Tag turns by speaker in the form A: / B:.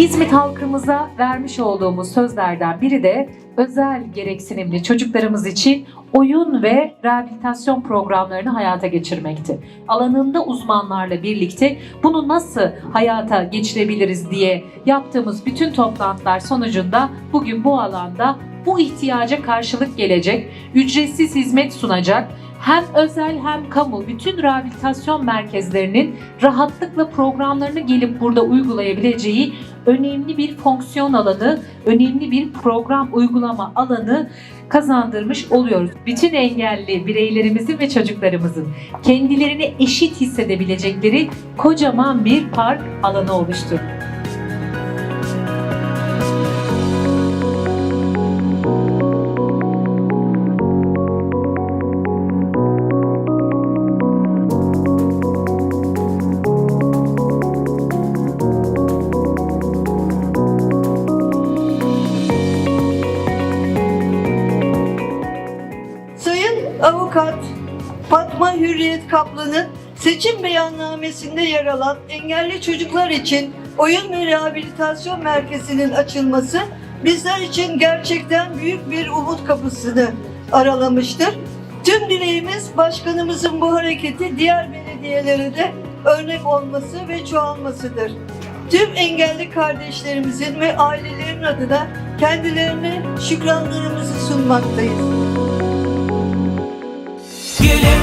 A: İzmit halkımıza vermiş olduğumuz sözlerden biri de özel gereksinimli çocuklarımız için oyun ve rehabilitasyon programlarını hayata geçirmekti. Alanında uzmanlarla birlikte bunu nasıl hayata geçirebiliriz diye yaptığımız bütün toplantılar sonucunda bugün bu alanda bu ihtiyaca karşılık gelecek, ücretsiz hizmet sunacak, hem özel hem kamu bütün rehabilitasyon merkezlerinin rahatlıkla programlarını gelip burada uygulayabileceği önemli bir fonksiyon alanı, önemli bir program uygulama alanı kazandırmış oluyoruz. Bütün engelli bireylerimizin ve çocuklarımızın kendilerini eşit hissedebilecekleri kocaman bir park alanı oluştur.
B: Avukat Fatma Hürriyet Kaplan'ın seçim beyannamesinde yer alan engelli çocuklar için oyun ve rehabilitasyon merkezinin açılması bizler için gerçekten büyük bir umut kapısını aralamıştır. Tüm dileğimiz başkanımızın bu hareketi diğer belediyelere de örnek olması ve çoğalmasıdır. Tüm engelli kardeşlerimizin ve ailelerin adına kendilerine şükranlarımızı sunmaktayız.
C: Get it.